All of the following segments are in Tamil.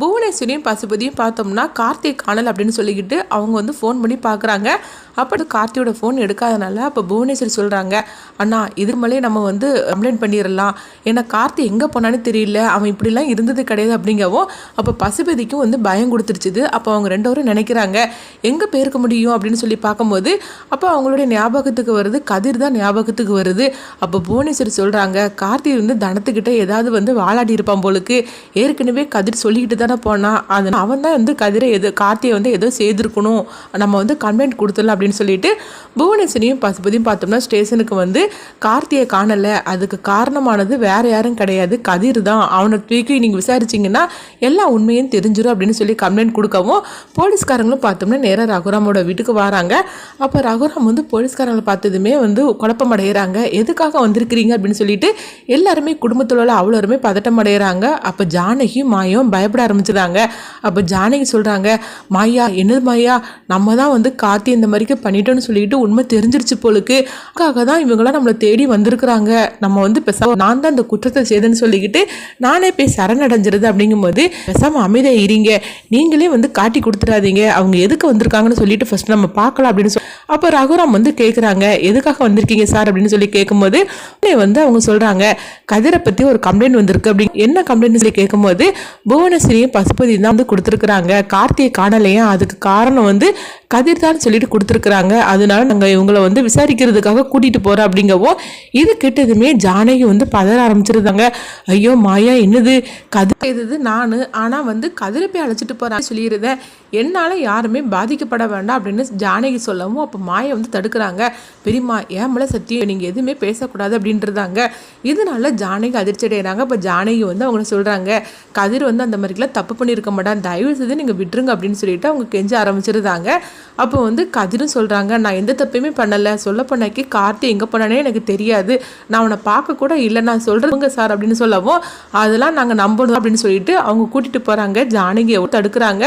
புவனேஸ்வரியும் பசுபதியும் பார்த்தோம்னா கார்த்திக் காணல் அப்படின்னு சொல்லிக்கிட்டு அவங்க வந்து ஃபோன் பண்ணி பார்க்குறாங்க. அப்போ கார்த்தியோட ஃபோன் எடுக்காதனால அப்போ புவனேஸ்வரி சொல்கிறாங்க அண்ணா இது மேலே நம்ம வந்து கம்ப்ளைண்ட் பண்ணிடலாம் ஏன்னா கார்த்தி எங்கே போனான்னு தெரியல. அவன் இப்படிலாம் இருந்தது கிடையாது அப்படிங்கவும் அப்போ பசுபதிக்கும் வந்து பயம் கொடுத்துருச்சுது. அப்போ அவங்க ரெண்டோரும் நினைக்கிறாங்க எங்கே போயிருக்க முடியும்? அப்படின்னு சொல்லி பார்க்கும்போது அப்போ அவங்களுடைய ஞாபகத்துக்கு வருது கதிர் தான் ஞாபகத்துக்கு வருது. அப்போ புவனேஸ்வரி சொல்கிறாங்க கார்த்தி வந்து தனத்துக்கிட்ட ஏதாவது வந்து வாளாடி இருப்பான் போலுக்கு. ஏற்கனவே கதிர் சொல்லிக்கிட்டு தானே போனான் அது அவன் தான் வந்து கதிரை எது கார்த்தியை வந்து ஏதோ செய்திருக்கணும். நம்ம வந்து கம்ப்ளைண்ட் கொடுத்துடலாம் அப்படின்னு சொல்லிட்டு புவனேஸ்வரியும் பசுபதியும் பார்த்தோம்னா ஸ்டேஷனுக்கு வந்து கார்த்தியை காணலை. அதுக்கு காரணமானது வேற யாரும் கிடையாது. கதிர் தான். அவனை தூக்கி நீங்கள் விசாரிச்சிங்கன்னா எல்லா உண்மையும் தெரிஞ்சிடும் அப்படின்னு சொல்லி கம்ப்ளைண்ட் கொடுக்கவும் போலீஸ்காரங்களும் பார்த்தோம்னா நேராக ரகுராமோட வீட்டுக்கு வராங்க. அப்போ ரகுராம் வந்து போலீஸ்காரங்களை பார்த்ததுமே வந்து குழப்பம் அடைகிறாங்க எதுக்காக வந்திருக்கிறீங்க அப்படின்னு சொல்லிட்டு எல்லாருமே குடும்பத்தில் உள்ள அவ்வளோருமே பதட்டம் அடைகிறாங்க அப்போ ஜானகியும் மாயும் பயப்பட ஆரம்பிச்சிடாங்க அப்போ ஜானகி சொல்கிறாங்க மாயா என்னது மாயா? நம்ம தான் வந்து காத்தி இந்த மாதிரிக்கு பண்ணிட்டோன்னு சொல்லிட்டு உண்மை தெரிஞ்சிருச்சு போலுக்கு. அதுக்காக தான் இவங்களாம் நம்மளை தேடி வந்திருக்கிறாங்க. நம்ம வந்து பெசாம நான் தான் இந்த குற்றத்தை செய்தேன்னு சொல்லிக்கிட்டு நானே போய் சரணடைஞ்சிருது. அப்படிங்கும்போது பெசாம அமைதியாக இருங்க. நீங்களே வந்து காட்டி கொடுத்துடாதீங்க. அவங்க எதுக்கு வந்திருக்காங்கன்னு சொல்லிட்டு ஃபர்ஸ்ட் நம்ம பார்க்கலாம். அப்படின்னு சொல்லி அப்போ ரகுராம் வந்து கேட்குறாங்க எதுக்காக வந்திருக்கீங்க சார்? அப்படின்னு சொல்லி கேட்கும்போது உடனே வந்து அவங்க சொல்கிறாங்க கதிரை பற்றி ஒரு கம்ப்ளைண்ட் வந்திருக்கு. அப்படி என்ன கம்ப்ளைண்ட் சொல்லி கேட்கும்போது புவனஸ்ரீ பசுபதி தான் வந்து கொடுத்துருக்குறாங்க. கார்த்தியை காணலையா? அதுக்கு காரணம் வந்து கதிர் தான் சொல்லிட்டு கொடுத்துருக்குறாங்க. அதனால நாங்கள் இவங்களை வந்து விசாரிக்கிறதுக்காக கூட்டிகிட்டு போகிறோம் அப்படிங்கவோ இது கிட்டதுமே ஜானகி வந்து பதற ஆரம்பிச்சிருந்தாங்க. ஐயோ மாயா என்னது? கதிர் செய்தது நான். ஆனால் வந்து கதிரை போய் அழைச்சிட்டு போகிறான்னு சொல்லியிருந்தேன் என்னால் யாருமே பாதிக்கப்பட வேண்டாம் அப்படின்னு ஜானகி சொல்லவும் அப்போ மாயை வந்து தடுக்கிறாங்க. பெரியம்மா ஏன் மேலே சத்தியம்? நீங்கள் எதுவுமே பேசக்கூடாது அப்படின்றதாங்க இதனால ஜானகி அதிர்ச்சி அடைகிறாங்க அப்போ ஜானகி வந்து அவங்க சொல்கிறாங்க கதிர் வந்து அந்த மாதிரிலாம் தப்பு பண்ணியிருக்க மாட்டான். தயவு செய்து நீங்கள் விட்டுருங்க அப்படின்னு சொல்லிட்டு அவங்க கெஞ்ச ஆரம்பிச்சிருந்தாங்க. அப்போ வந்து கதிரும் சொல்கிறாங்க நான் எந்த தப்பையுமே பண்ணலை. சொல்ல போனாக்கி கார்த்தி எங்கே போனானே எனக்கு தெரியாது. நான் அவனை பார்க்க கூட இல்லை. நான் சொல்கிறவங்க சார் அப்படின்னு சொல்லவும் அதெல்லாம் நாங்கள் நம்பணும் அப்படின்னு சொல்லிட்டு அவங்க கூட்டிகிட்டு போகிறாங்க ஜானகியை தடுக்கிறாங்க.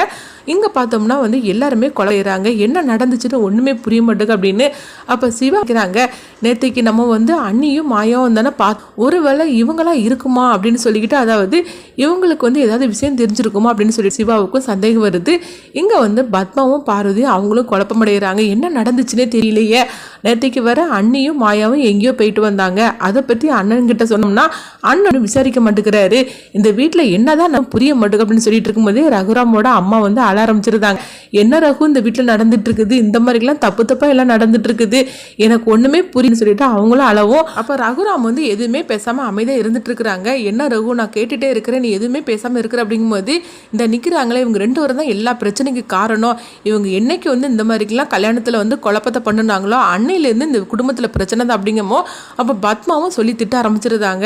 இங்கே பார்த்தோம்னா வந்து எல்லாருமே கொலையிறாங்க என்ன நடந்துச்சுன்னு ஒன்றுமே புரிய மாட்டேங்க அப்படின்னு அப்போ சிவா இருக்கிறாங்க நேற்றுக்கு நம்ம வந்து அண்ணியும் மாயாவும் தானே பா ஒருவேளை இவங்களாம் இருக்குமா? அப்படின்னு சொல்லிக்கிட்டு அதாவது இவங்களுக்கு வந்து ஏதாவது விஷயம் தெரிஞ்சிருக்குமா அப்படின்னு சொல்லி சிவாவுக்கும் சந்தேகம் வருது. இங்கே வந்து பத்மாவும் பார்வதியும் அவங்களும் குழப்பமடைகிறாங்க. என்ன நடந்துச்சுன்னே தெரியலையே. நேற்றுக்கு வர அண்ணியும் மாயாவும் எங்கேயோ போயிட்டு வந்தாங்க. அதை பற்றி அண்ணன்கிட்ட சொன்னோம்னா அண்ணனும் விசாரிக்க மாட்டேங்கிறாரு. இந்த வீட்டில் என்னதான் நான் புரிய மாட்டேங்க அப்படின்னு சொல்லிட்டு இருக்கும்போது ரகுராமோட அம்மா வந்து அழ ஆரம்பிச்சிருந்தாங்க. என்ன ரகு இந்த வீட்டில் நடந்துட்டு இருக்குது இந்த மாதிரிலாம் தப்பு தப்பாக எல்லாம் நடந்துட்டு இருக்குது எனக்கு ஒன்றுமே புரியுன்னு சொல்லிட்டு அவங்களும் அளவும் அப்போ ரகுராம் வந்து எதுவுமே பேசாமல் அமைதியாக இருந்துட்டு இருக்கிறாங்க என்ன ரகு நான் கேட்டுட்டே இருக்கிறேன். நீ எதுவுமே பேசாமல் இருக்கிற அப்படிங்கும்போது இந்த நிற்கிறாங்களே இவங்க ரெண்டு பேரும் தான் எல்லா பிரச்சனைக்கு காரணம். இவங்க என்னைக்கு வந்து இந்த மாதிரிக்கெல்லாம் கல்யாணத்தில் வந்து குழப்பத்தை பண்ணுனாங்களோ அன்னையிலேருந்து இந்த குடும்பத்தில் பிரச்சனை தான் அப்படிங்கமோ அப்போ பத்மாவும் சொல்லி திட்ட ஆரம்பிச்சிருந்தாங்க.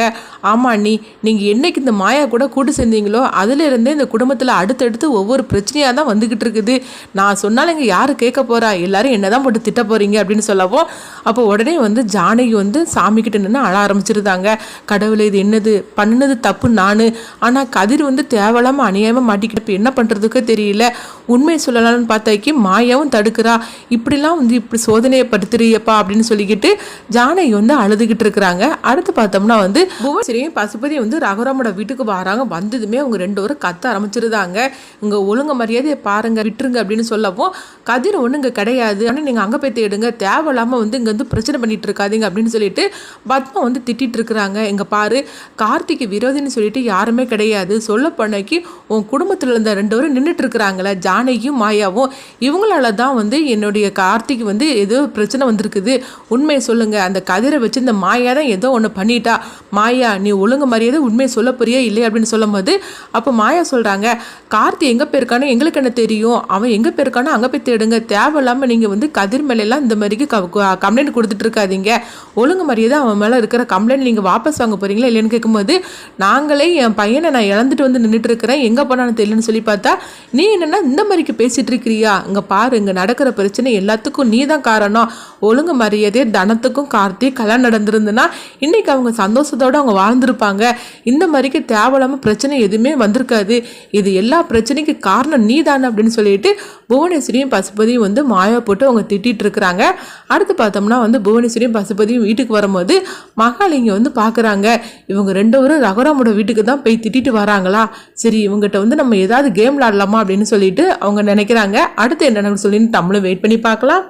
ஆமா அண்ணி நீங்கள் என்னைக்கு இந்த மாயா கூட கூட்டு சேர்ந்தீங்களோ அதுலேருந்தே இந்த குடும்பத்தில் அடுத்தடுத்து ஒவ்வொரு பிரச்சனையாக தான் வந்துக்கிட்டு இருக்குது. நான் சொன்னாலும் இங்கே யார் கேட்க போகிறா எல்லாரும் என்ன தான் போட்டு திட்ட போகிறீங்க அப்படின்னு சொல்லவும் அப்போ உடனே வந்து ஜானகி வந்து சாமிக்கிட்ட நின்று அழ ஆரம்பிச்சிருந்தாங்க. கடவுளை இது என்னது? பண்ணினது தப்பு நான். ஆனால் கதிர் வந்து தேவலாமல் அநியாயமாக மாட்டிக்கிட்டு இப்போ என்ன பண்ணுறதுக்கே தெரியல. உண்மையை சொல்லலாம்னு பார்த்தாக்கி மாயாவும் தடுக்கிறா. இப்படிலாம் வந்து இப்படி சோதனையை படுத்துறியப்பா அப்படின்னு சொல்லிக்கிட்டு ஜானகி வந்து அழுதுகிட்டு இருக்கிறாங்க. அடுத்து பார்த்தோம்னா வந்து புவனேஸ்வரியும் பசுபதி வந்து ரகுராமோட வீட்டுக்கு வராங்க. வந்ததுமே அவங்க ரெண்டு பேரும் கத்த ஆரம்பிச்சிருந்தாங்க. இங்கே ஒழுங்கு மரியாதையை பாருங்க விட்டுருங்க அப்படின்னு சொல்லவும் கதிர் ஒன்று இங்கே கிடையாது. ஆனால் நீங்கள் அங்கே போய் தேடுங்க தேவையில்லாமல் வந்து இங்கே வந்து பிரச்சனை பண்ணிட்டு இருக்காதீங்க அப்படின்னு சொல்லிட்டு பத்மா வந்து திட்டிகிட்டு இருக்கிறாங்க. இங்கே பாரு கார்த்திக்கு விரோதின்னு சொல்லிட்டு யாருமே கிடையாது. சொல்ல பண்ணக்கு உன் குடும்பத்தில் இருந்த ரெண்டு பேரும் நின்றுட்டு இருக்கிறாங்களே ஜானகியும் மாயாவும் இவங்களால தான் வந்து என்னுடைய கார்த்திக் வந்து ஏதோ பிரச்சனை வந்திருக்குது. உண்மையை சொல்லுங்க. அந்த கதிரை வச்சு இந்த மாயா தான் ஏதோ ஒன்று பண்ணிட்டா. மாயா நீ ஒழுங்கு மரியாதை உண்மையை சொல்ல போறியா இல்லை அப்படின்னு சொல்லும்போது அப்போ மாயா சொல்கிறாங்க கார்த்தி எங்கே போயிருக்கானோ எங்களுக்கு என்ன தெரியும்? அவன் எங்கே போயிருக்கானோ அங்கே போய் தேடுங்க. தேவையில்லாமல் நீங்கள் வந்து கதிர் மேலெல்லாம் இந்த மாதிரிக்கு கம்ப்ளைண்ட் கொடுத்துட்டு இருக்காதீங்க. ஒழுங்கு மரியாதை அவன் மேலே இருக்கிற கம்ப்ளைண்ட் நீங்கள் வாபஸ் வாங்க போறீங்களா இல்லைன்னு கேட்கும்போது நாங்களே என் பையனை நான் இழந்துட்டு வந்து நின்றுட்டு இருக்கிறேன். எங்கே போனான்னு தெரியலன்னு சொல்லி பார்த்தா நீ என்னென்னா இந்த மாதிரிக்கு பேசிகிட்டு இருக்கிறியா? இங்கே பாரு இங்கே நடக்கிற பிரச்சனை எல்லாத்துக்கும் நீ தான் காரணம். ஒழுங்கு மரியாதை தனத்துக்கும் கார்த்தி கல்யாணம் நடந்திருந்துன்னா இன்னைக்கு அவங்க சந்தோஷத்தோட அவங்க வாழ்ந்திருப்பாங்க. இந்த மாதிரிக்கு தேவையில்லாம பிரச்சனை எதுவுமே வந்திருக்காது. இது எல்லா பிரச்சனைக்கு காரணம் நீ தானே அப்படின்னு சொல்லிட்டு புவனேஸ்வரியும் பசுபதியும் வந்து மாயா போட்டு அவங்க திட்டிகிட்டு இருக்கிறாங்க. அடுத்து பார்த்தோம்னா வந்து புவனேஸ்வரியும் பசுபதியும் வீட்டுக்கு வரும்போது மகாலிங்க வந்து பார்க்குறாங்க. இவங்க ரெண்டு பேரும் ரகுராமோட வீட்டுக்கு தான் போய் திட்டிட்டு வராங்களா? சரி இவங்ககிட்ட வந்து நம்ம ஏதாவது கேம் விளாடலாமா அப்படின்னு சொல்லிட்டு அவங்க நினைக்கிறாங்க. அடுத்து என்ன சொல்லி நம்மளும் வெயிட் பண்ணி பார்க்கலாம்.